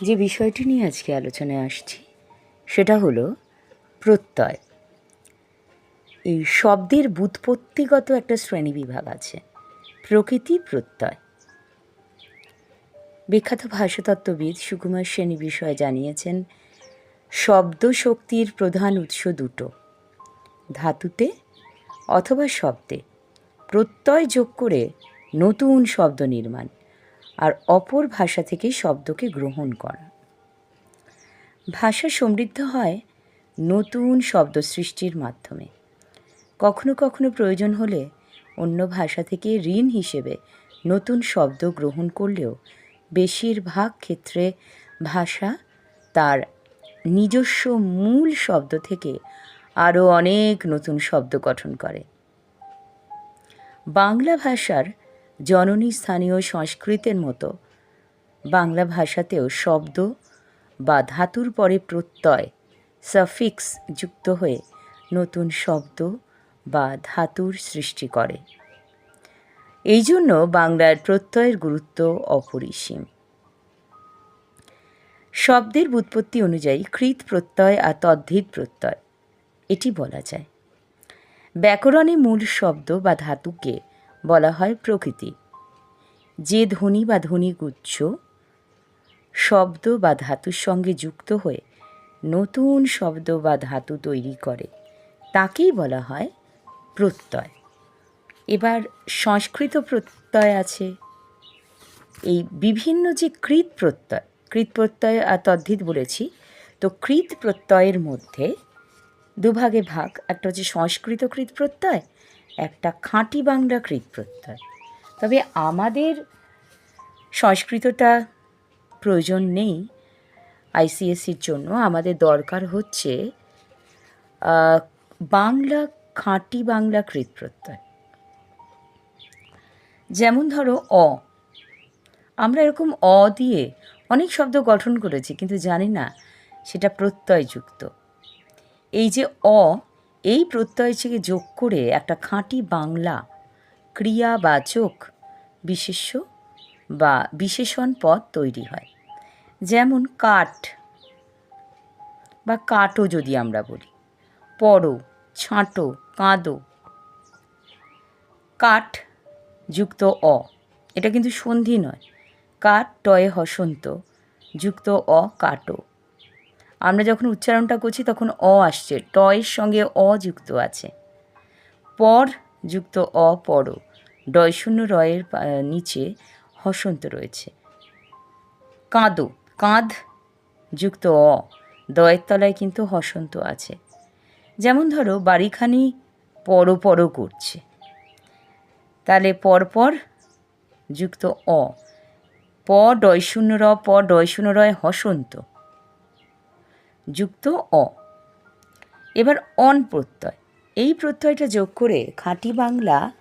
যে বিষয়টি নিয়ে আজকে আলোচনায় আসছি, সেটা হলো প্রত্যয়। এই শব্দের বুৎপত্তিগত একটা শ্রেণীবিভাগ আছে, প্রকৃতি প্রত্যয়। বিখ্যাত ভাষাতত্ত্ববিদ সুকুমার সেনী বিষয়ে জানিয়েছেন, শব্দ শক্তির প্রধান উৎস দুটো, ধাতুতে অথবা শব্দে। প্রত্যয় যোগ করে নতুন শব্দ নির্মাণ। আর অপর ভাষা থেকে শব্দকে গ্রহণ করা। ভাষা সমৃদ্ধ হয় নতুন শব্দ সৃষ্টির মাধ্যমে। কখনো কখনো প্রয়োজন হলে অন্য ভাষা থেকে ঋণ হিসেবে নতুন শব্দ গ্রহণ করলেও বেশিরভাগ ক্ষেত্রে ভাষা তার নিজস্ব মূল শব্দ থেকে আরও অনেক নতুন শব্দ গঠন করে। বাংলা ভাষার জননী স্থানীয় সংস্কৃতের মতো। বাংলা ভাষাতেও শব্দ বা ধাতুর পরে প্রত্যয় সাফিক্স যুক্ত হয়ে নতুন শব্দ বা ধাতুর সৃষ্টি করে। এই জন্য বাংলার প্রত্যয়ের গুরুত্ব অপরিসীম। শব্দের বুৎপত্তি অনুযায়ী কৃত প্রত্যয় আর তদ্ধিত প্রত্যয়, এটি বলা যায়। ব্যাকরণে মূল শব্দ বা ধাতুকে বলা হয় প্রকৃতি। যে ধ্বনি বা ধ্বনিগুচ্ছ শব্দ বা ধাতুর সঙ্গে যুক্ত হয়ে নতুন শব্দ বা ধাতু তৈরি করে, তাকেই বলা হয় প্রত্যয়। এবার সংস্কৃত প্রত্যয় আছে। এই বিভিন্ন যে কৃত প্রত্যয় কৃত প্রত্যয় আর তদ্ধিত বলেছি, তো কৃত প্রত্যয়ের মধ্যে দুভাগে ভাগ, একটা হচ্ছে সংস্কৃত কৃত প্রত্যয় একটা খাঁটি বাংলা কৃত প্রত্যয়। তবে আমাদের সংস্কৃতটা প্রয়োজন নেই আইসিএসসির জন্য। আমাদের দরকার হচ্ছে বাংলা, খাঁটি বাংলা কৃত প্রত্যয়। যেমন ধরো, অ। আমরা এরকম অ দিয়ে অনেক শব্দ গঠন করেছি, কিন্তু জানি না সেটা প্রত্যয়যুক্ত। এই যে অ এই প্রত্যয় থেকে যোগ করে একটা খাঁটি বাংলা ক্রিয়াবাচক বিশেষ্য বা বিশেষণ পদ তৈরি হয়। যেমন কাঠ বা কাটো যদি আমরা বলি। পড়ো, ছাঁটো, কাঁদো। কাঠ যুক্ত অ, এটা কিন্তু সন্ধি নয়। কাঠ টয়ে হসন্ত, যুক্ত অ, কাটো। আমরা যখন উচ্চারণটা করছি তখন অ আসছে। টয়ের সঙ্গে অ যুক্ত আছে। পর যুক্ত অ পর ডয় শূন্য রয়ের নিচে হসন্ত রয়েছে। কাঁদো, কাঁধ যুক্ত অ। দয়ের তলায় কিন্তু হসন্ত আছে। যেমন ধরো, বাড়িখানি পর পর করছে। তাহলে পরপর যুক্ত অ। প, ডয় শূন্য র, প, ডয় শূন্য রয় হসন্ত। যুক্ত অ। এবার অন প্রত্যয়। এই প্রত্যয়টা যোগ করে খাঁটি বাংলা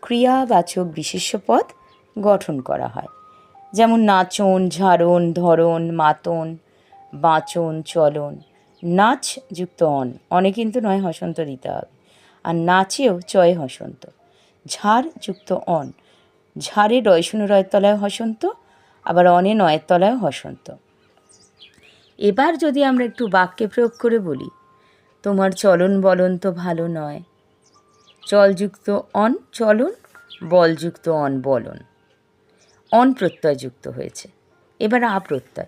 ক্রিয়াবাচক বিশেষ্য পদ গঠন করা হয়। যেমন নাচন, ঝাড়ন, ধরন, মাতন, বাঁচন, চলন। নাচ যুক্ত অন। অনে কিন্তু নয় হসন্ত দিতে হবে। আর নাচেও চয় হসন্ত। ঝাড় যুক্ত অন। ঝাড়ে রয় শূন্য রয়ের তলায় হসন্ত, আবার অনে নয়ের তলায় হসন্ত। এবার যদি আমরা একটু বাক্যে প্রয়োগ করে বলি, তোমার চলন বলন তো ভালো নয়। চলযুক্ত অন চলন, বলযুক্ত অন বলন। অন প্রত্যয় যুক্ত হয়েছে। এবার আ প্রত্যয়।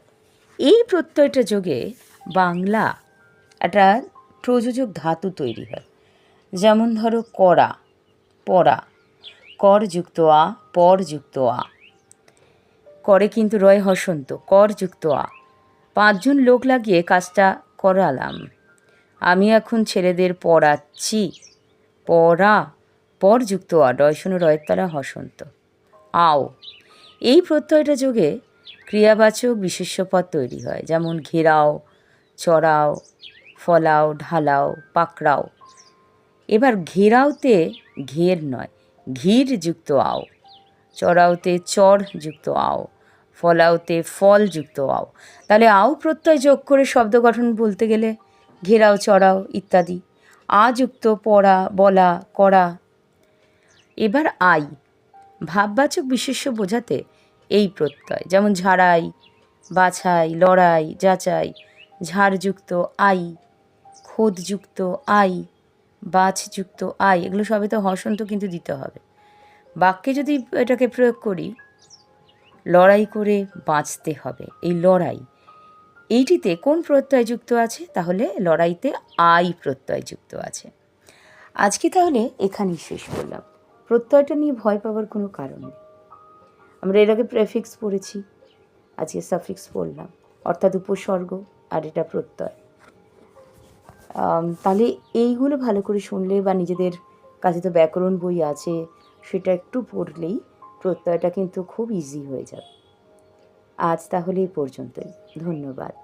এই প্রত্যয়টা যোগে বাংলা একটা প্রযোজক ধাতু তৈরি হয়। যেমন ধরো করা পড়া কর যুক্ত আ, পর যুক্ত আ। করে কিন্তু রয় হসন্ত, কর যুক্ত আ। পাঁচজন লোক লাগিয়ে কাজটা করালাম। আমি এখন ছেলেদের পড়াচ্ছি। পড়া পর যুক্ত আ ডয় শূন্য রয়ের হসন্ত। আও, এই প্রত্যয়টা যোগে ক্রিয়াবাচক বিশেষ্যপদ তৈরি হয়। যেমন ঘেরাও, চড়াও, ফলাও, ঢালাও, পাকড়াও। এবার ঘেরাওতে ঘের নয় ঘির যুক্ত আও, চড়াওতে চর যুক্ত আও। ফলাওতে ফল যুক্ত আও। তাহলে আও প্রত্যয় যোগ করে শব্দ গঠন বলতে গেলে ঘেরাও, চড়াও ইত্যাদি। আ যুক্ত, পড়া, বলা, করা। এবার আই। ভাববাচক বিশেষ্য বোঝাতে এই প্রত্যয়, যেমন ঝাড়াই, বাছাই, লড়াই, যাচাই ঝাড়যুক্ত আই খোদযুক্ত আই বাছযুক্ত আই, এগুলো সবে তো হসন্ত কিন্তু দিতে হবে। বাক্যে যদি এটাকে প্রয়োগ করি লড়াই করে বাঁচতে হবে। এই লড়াই। এইটিতে কোন প্রত্যয় যুক্ত আছে? তাহলে লড়াইতে আই প্রত্যয় যুক্ত আছে। আজকে তাহলে এখানেই শেষ করলাম। প্রত্যয়টা নিয়ে ভয় পাওয়ার কোনো কারণ নেই। আমরা এর আগে প্রেফিক্স পড়েছি, আজকে সাফিক্স পড়লাম। অর্থাৎ উপসর্গ আর এটা প্রত্যয়। তাহলে এইগুলো ভালো করে শুনলে বা নিজেদের কাছে তো ব্যাকরণ বই আছে, সেটা একটু পড়লেই প্রত্যয়টা কিন্তু খুব ইজি হয়ে যাবে। আজ তাহলে এই পর্যন্তই। ধন্যবাদ।